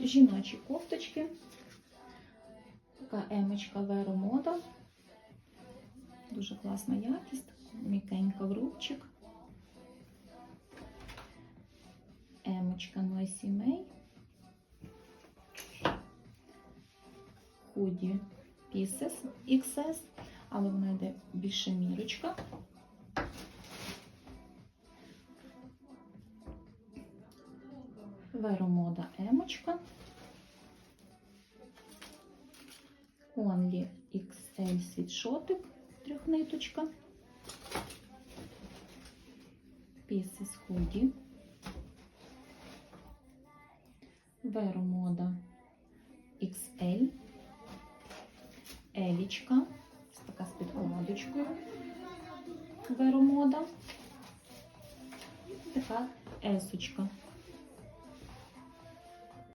Жіночі кофточки. Така емочка Веро Мода. Дуже класна якість, м'якенька в рубчик. Емочка Нойсі Мей. Худі Pieces XS, але вона йде більше мірочка. Веромода емочка. Only XL світшотик, трьохниточка. Pieces худі. Веромода XL. Елічка. Така з підкладочкою. Веромода. Така есочка.